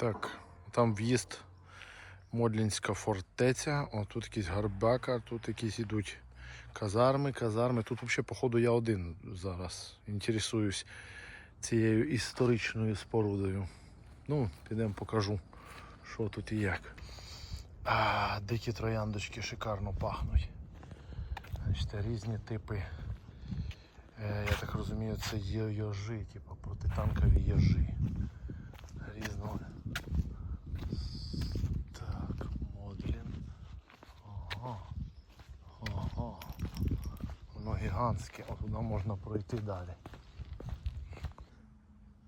Так, там в'їзд Модлінська фортеця. О, тут якісь гарбака, тут якісь ідуть казарми, казарми. Тут взагалі, походу, я один зараз інтересуюсь цією історичною спорудою. Ну, підемо покажу, що тут і як. А, дикі трояндочки шикарно пахнуть. Значить, різні типи. Е, я так розумію, це є йожи, типу протитанкові йожи. Різного. Так, Модлін. Ага. Ага. Воно гігантське, туди можна пройти далі.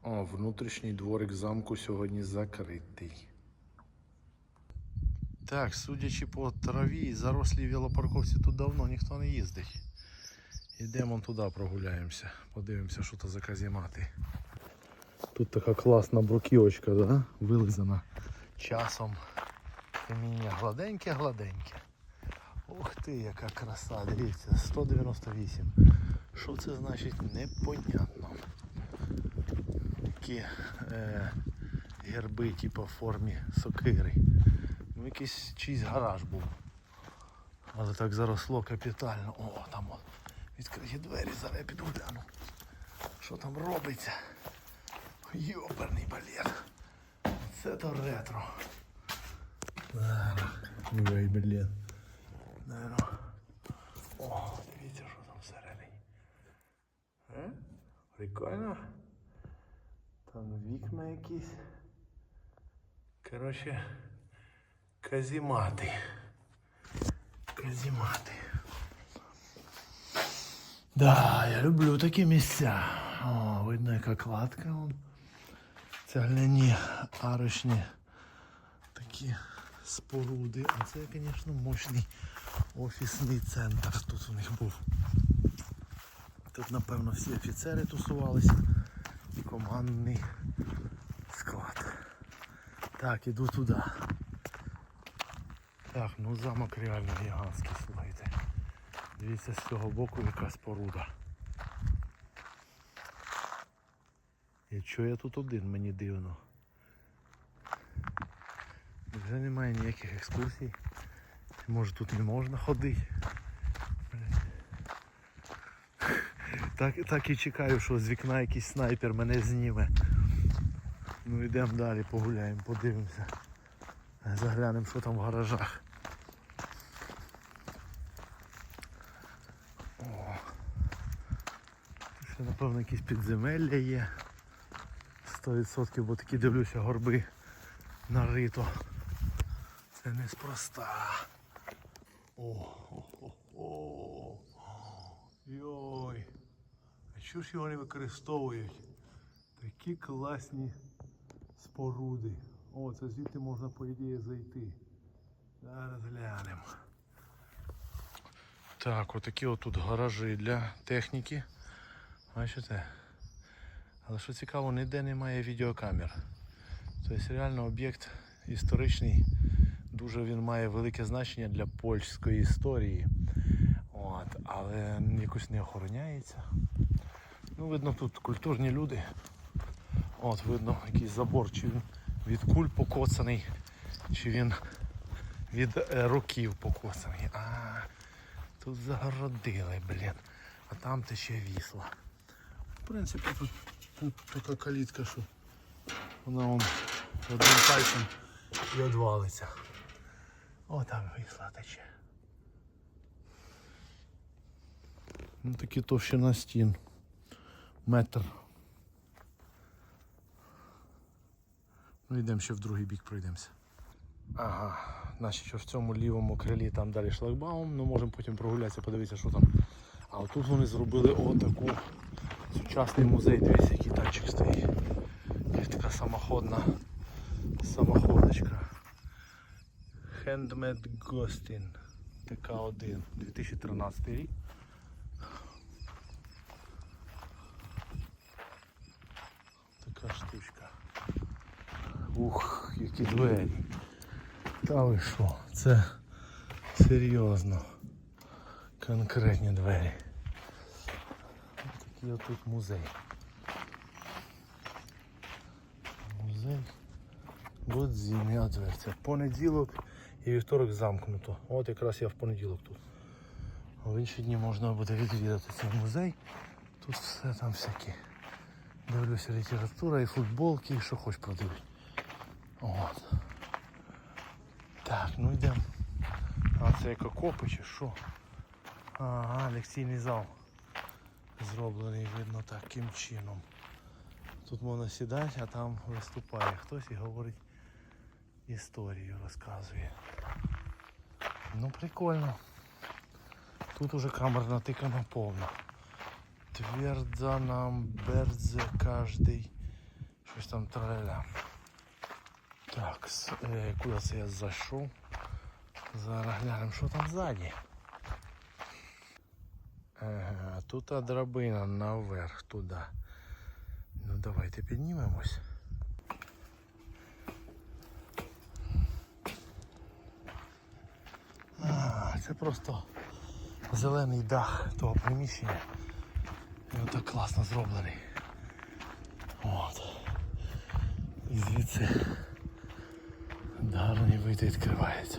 О, внутрішній дворик замку сьогодні закритий. Так, судячи по траві і зарослій велопарковці, тут давно ніхто не їздить. Йдемо туди прогуляємося, подивимося, що це за казімати. Тут така класна бруківочка, да? вилизана часом. Каміння гладеньке-гладеньке. Ух ти, яка краса, дивіться, 198. Що це значить, непонятно. Такі е, герби, типу, в формі сокири. Ну, якийсь чийсь гараж був. Але так заросло капітально. О, там от. Відкриті двері, зараз я піду гляну. Що там робиться? Йоперний балет. Це то ретро. Ой, блін. Наверно. О, дивіться, що там всередині. Е? Прикольно. Там вікна якісь. Коротше, казімати. Казімати. Да, я люблю такі місця. О, видно, яка кладка. Вон. Цегляні арочні такі споруди. А це, звісно, мощний офісний центр тут у них був. Тут, напевно, всі офіцери тусувалися і командний склад. Так, іду туди. Так, ну замок реально гігантський, слухайте. Дивіться з цього боку яка споруда. І чого я тут один, мені дивно. Вже немає ніяких екскурсій. Може тут не можна ходити. Так, так і чекаю, що з вікна якийсь снайпер мене зніме. Ну йдемо далі, погуляємо, подивимося. Заглянемо, що там в гаражах. О. Ще, напевно, якісь підземелля є. 100%, бо такі дивлюся горби нарито. Це неспроста. О, о, о, о. Йой. А чого ж його не використовують? Такі класні споруди. О, це звідти можна по ідеї зайти. Зараз глянемо. Так, отакі отут гаражі для техніки. Бачите? Але що цікаво, ніде немає відеокамер. Тобто реально об'єкт історичний, дуже він має велике значення для польської історії. От, але якось не охороняється. Ну, видно, тут культурні люди. От, видно, якийсь забор, чи він від куль покоцаний, чи він від е, років покоцаний. А, тут загородили, блін. А там тече вісла. В принципі, тут, тут така калітка, що вона вам одним пальцем і одвалиться. О, там вісла тече. Ну такі товщина стін. Метр. Ну йдемо ще в другий бік пройдемося. Ага, значить що в цьому лівому крилі там далі шлагбаум, ну можемо потім прогулятися, подивитися, що там. А отут вони зробили отаку сучасний музей, дивіться, який тачик стоїть. Якась така самоходна самоходочка. Handmade Ghostin. ТК-1, 2013 рік. Така штучка. Ух, які двері. Та ви що? Це серйозно. Конкретні двері. Такий отут музей. Музей. Будзім'я дверця. Понеділок і вівторок замкнуто. От якраз я в понеділок тут. А в інші дні можна буде відвідати цей музей. Тут все там всякі. Дивлюся література і футболки, і що хоч продають. От. Так, ну йдемо. А це як окопи чи що? Ага, лекційний зал. Зроблений, видно, таким чином. Тут можна сідати, а там виступає хтось і говорить історію, розказує. Ну прикольно. Тут уже камера натикана повна. Твердо нам бердзе кожний. Щось там траля. Так, е, куди це я зайшов? Зараз глянемо, що там ззаді. Ага, тут драбина наверх туди. Ну давайте піднімемось. Це просто зелений дах того приміщення. Він так класно зроблений. От. І звідси гарний вид відкривається.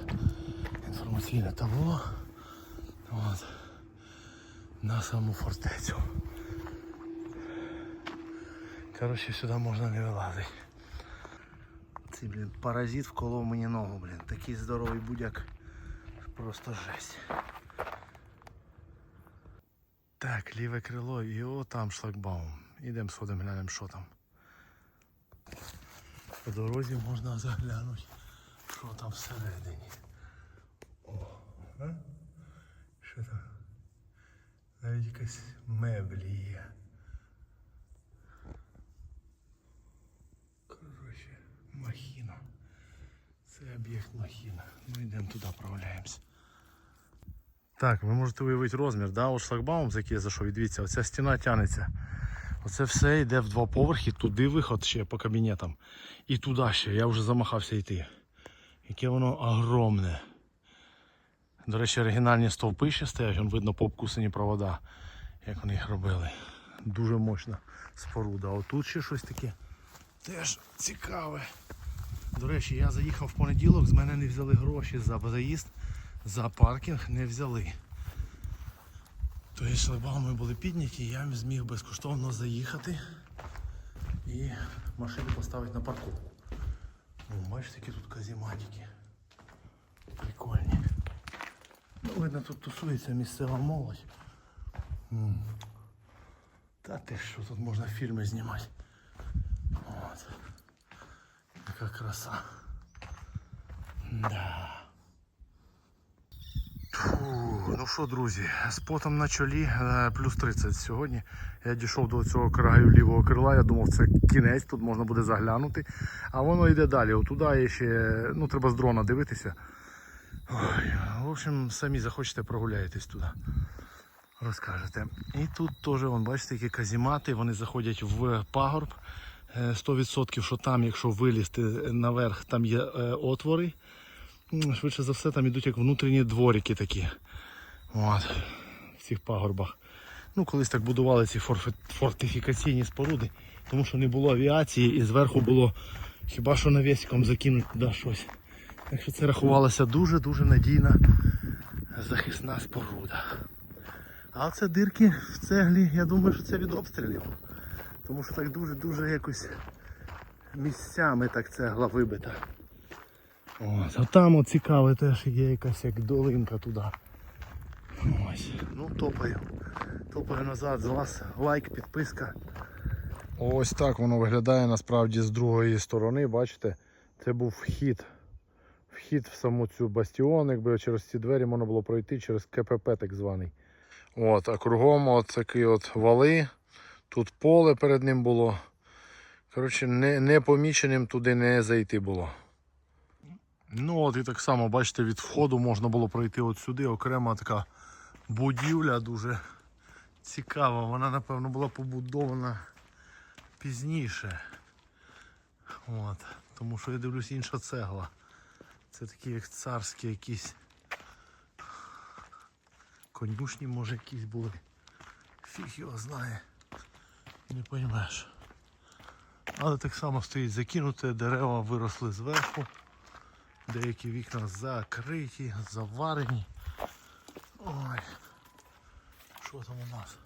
Інформаційне табло. От. На саму фортецю. Коротше, сюди можна не вилазити. Цей, блін, паразит вколов мені ногу, блін. Такий здоровий будяк. Просто жесть. Так, ліве крило і о там шлагбаум. Ідемо сходимо, глянемо, що там. По дорозі можна заглянути, що там всередині. О, а? Що там? Навіть якась меблі є. Коротше, махіна. Це об'єкт махіна. Ми йдемо туди, проваляємося. Так, ви можете уявити розмір, да? От шлагбаум, за який я зайшов, дивіться, оця стіна тягнеться. Оце все йде в два поверхи, туди виход ще по кабінетам. І туди ще. Я вже замахався йти. Яке воно огромне. До речі, оригінальні стовпи ще стоять, вон видно пообкусані провода, як вони їх робили. Дуже мощна споруда. А отут ще щось таке теж цікаве. До речі, я заїхав в понеділок, з мене не взяли гроші за заїзд, за паркінг не взяли. Тобто шлагбауми були підняті, я зміг безкоштовно заїхати і машину поставити на парковку. О, бачите, які тут казіматики. Прикольні. Ну, видно, тут тусується місцева молодь. М. Та ти що, тут можна фільми знімати. От. Яка краса. Да. Ну що, друзі, з потом на чолі е, плюс 30 сьогодні. Я дійшов до цього краю лівого крила, я думав, це кінець, тут можна буде заглянути. А воно йде далі. Отуди є ще, ну треба з дрона дивитися. Ой, в общем, самі захочете, прогуляєтесь туди. Розкажете. І тут теж, вон, бачите, які казімати, вони заходять в пагорб. Е, 100% що там, якщо вилізти наверх, там є е, отвори. Швидше за все, там йдуть як внутрішні дворики такі. От, в цих пагорбах. Ну, колись так будували ці фортифікаційні споруди, тому що не було авіації і зверху було хіба що навіском закинути туди щось. Так що це рахувалося дуже-дуже надійна захисна споруда. А це дирки в цеглі, я думаю, що це від обстрілів. Тому що так дуже-дуже якось місцями так цегла вибита. Ось, а там от цікаве теж є якась як долинка туди. Ось. Ну топаю. Топаю назад, з вас лайк, підписка. Ось так воно виглядає насправді з другої сторони, бачите, це був вхід. Вхід в саму цю бастіон, якби через ці двері можна було пройти через КПП так званий. От, а кругом от такі от вали. Тут поле перед ним було. Коротше, не, непоміченим туди не зайти було. Ну от і так само, бачите, від входу можна було пройти от сюди. Окрема така будівля дуже цікава. Вона, напевно, була побудована пізніше. От. Тому що я дивлюсь інша цегла. Це такі як царські якісь конюшні, може, якісь були. Фіг його знає. Не поймеш. Але так само стоїть закинуте, дерева виросли зверху. Деякі вікна закриті, заварені. Ой. Що там у нас?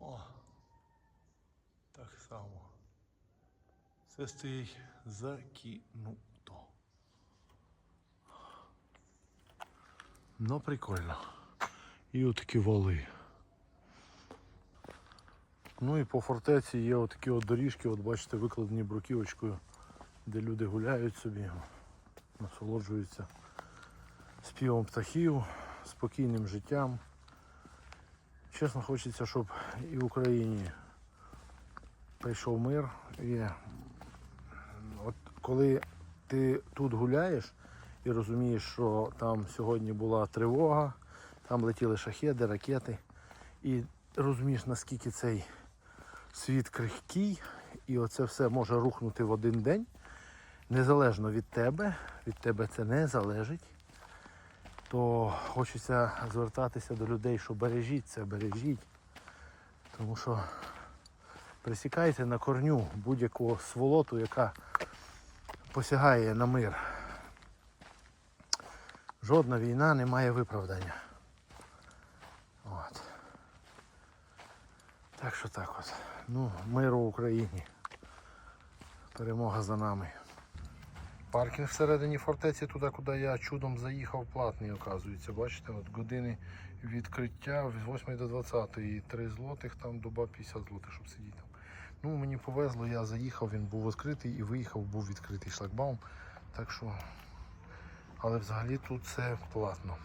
О. Так само. Все стоїть закинуто. Ну прикольно. І отакі воли. Ну і по фортеці є отакі от доріжки, от бачите, викладені бруківочкою, де люди гуляють собі, насолоджуються співом птахів, спокійним життям. Чесно, хочеться, щоб і в Україні прийшов мир. І от коли ти тут гуляєш і розумієш, що там сьогодні була тривога, там летіли шахеди, ракети, і розумієш, наскільки цей світ крихкий, і оце все може рухнути в один день, незалежно від тебе, від тебе це не залежить, то хочеться звертатися до людей, що бережіть це, бережіть. Тому що присікайте на корню будь-яку сволоту, яка посягає на мир. Жодна війна не має виправдання. От. Так що так от. Ну, миру Україні. Перемога за нами. Паркінг всередині фортеці, туди, куди я чудом заїхав, платний, оказується. Бачите, от години відкриття з 8 до 20 і 3 злотих, там доба 50 злотих, щоб сидіти. Ну, мені повезло, я заїхав, він був відкритий і виїхав, був відкритий шлагбаум. Так що, але взагалі тут це платно.